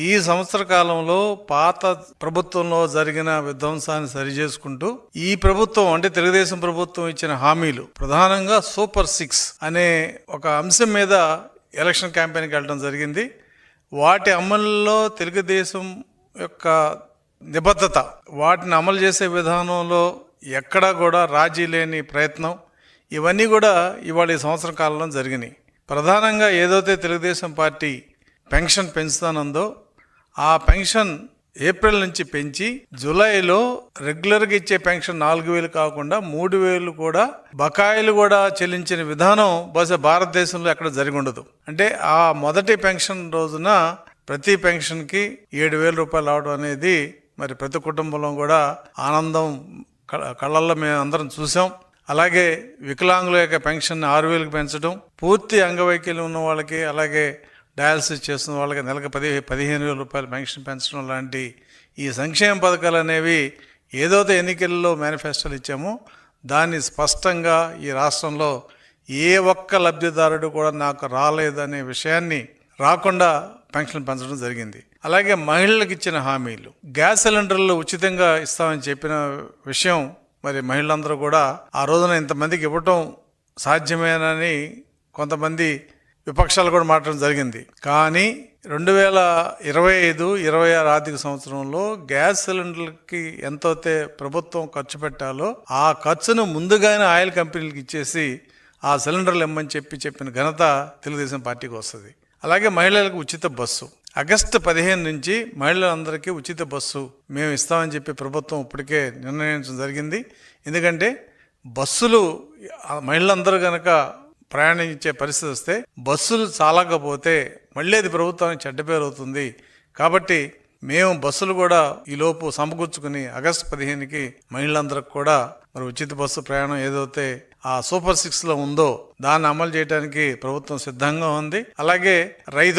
ఈ సంవత్సర కాలంలో పాత ప్రభుత్వంలో జరిగిన విధ్వంసాన్ని సరిచేసుకుంటూ ఈ ప్రభుత్వం అంటే తెలుగుదేశం ప్రభుత్వం ఇచ్చిన హామీలు ప్రధానంగా సూపర్ సిక్స్ అనే ఒక అంశం మీద ఎలక్షన్ క్యాంపెయిన్కి వెళ్ళడం జరిగింది. వాటి అమలులో తెలుగుదేశం యొక్క నిబద్ధత వాటిని అమలు చేసే విధానంలో ఎక్కడా కూడా రాజీ లేని ప్రయత్నం ఇవన్నీ కూడా ఇవాళ ఈ సంవత్సరం కాలంలో జరిగినాయి. ప్రధానంగా ఏదైతే తెలుగుదేశం పార్టీ పెన్షన్ పెంచుతానందో ఆ పెన్షన్ ఏప్రిల్ నుంచి పెంచి జూలైలో రెగ్యులర్గా ఇచ్చే పెన్షన్ నాలుగు వేలు కాకుండా మూడు వేలు కూడా బకాయిలు కూడా చెల్లించిన విధానం బహుశా భారతదేశంలో ఎక్కడ జరిగి ఉండదు. అంటే ఆ మొదటి పెన్షన్ రోజున ప్రతి పెన్షన్కి ఏడు వేల రూపాయలు రావడం అనేది మరి ప్రతి కుటుంబంలో కూడా ఆనందం కళ్ళల్లో మేము అందరం చూసాం. అలాగే వికలాంగుల యొక్క పెన్షన్ ఆరు వేలకు పెంచడం పూర్తి అంగవైకల్యం ఉన్న వాళ్ళకి అలాగే డయాలసిస్ చేస్తున్న వాళ్ళకి నెలకు పది పదిహేను వేల రూపాయలు పెన్షన్ పెంచడం లాంటి ఈ సంక్షేమ పథకాలు అనేవి ఏదైతే ఎన్నికల్లో మేనిఫెస్టోలు ఇచ్చామో. దాన్ని స్పష్టంగా ఈ రాష్ట్రంలో ఏ ఒక్క లబ్ధిదారుడు కూడా నాకు రాలేదనే విషయాన్ని రాకుండా పెన్షన్ పెంచడం జరిగింది. అలాగే మహిళలకు ఇచ్చిన హామీలు. గ్యాస్ సిలిండర్లు ఉచితంగా ఇస్తామని చెప్పిన విషయం మరి మహిళలందరూ కూడా ఆ రోజున ఇంతమందికి ఇవ్వటం సాధ్యమేనని కొంతమంది విపక్షాలు కూడా మాట్లాడడం జరిగింది. కానీ రెండు వేల ఇరవై ఐదు ఇరవై ఆరు ఆర్థిక సంవత్సరంలో గ్యాస్ సిలిండర్కి ఎంతైతే ప్రభుత్వం ఖర్చు పెట్టాలో ఆ ఖర్చును ముందుగానే ఆయిల్ కంపెనీలకు ఇచ్చేసి ఆ సిలిండర్లు ఇమ్మని చెప్పి చెప్పిన ఘనత తెలుగుదేశం పార్టీకి వస్తుంది. అలాగే మహిళలకు ఉచిత బస్సు. ఆగస్టు పదిహేను నుంచి మహిళలందరికీ ఉచిత బస్సు మేము ఇస్తామని చెప్పి ప్రభుత్వం ఇప్పటికే నిర్ణయించడం జరిగింది. ఎందుకంటే బస్సులు మహిళలందరూ కనుక ప్రయాణించే పరిస్థితి వస్తే బస్సులు చాలకపోతే మళ్ళీ అది ప్రభుత్వానికి చెడ్డ పేరు అవుతుంది. కాబట్టి మేము బస్సులు కూడా ఈలోపు సమకూర్చుకుని ఆగస్టు పదిహేనుకి మహిళలందరికి కూడా మరి ఉచిత బస్సు ప్రయాణం ఏదైతే ఆ సూపర్ సిక్స్లో ఉందో దాన్ని అమలు చేయడానికి ప్రభుత్వం సిద్ధంగా ఉంది. అలాగే రైతు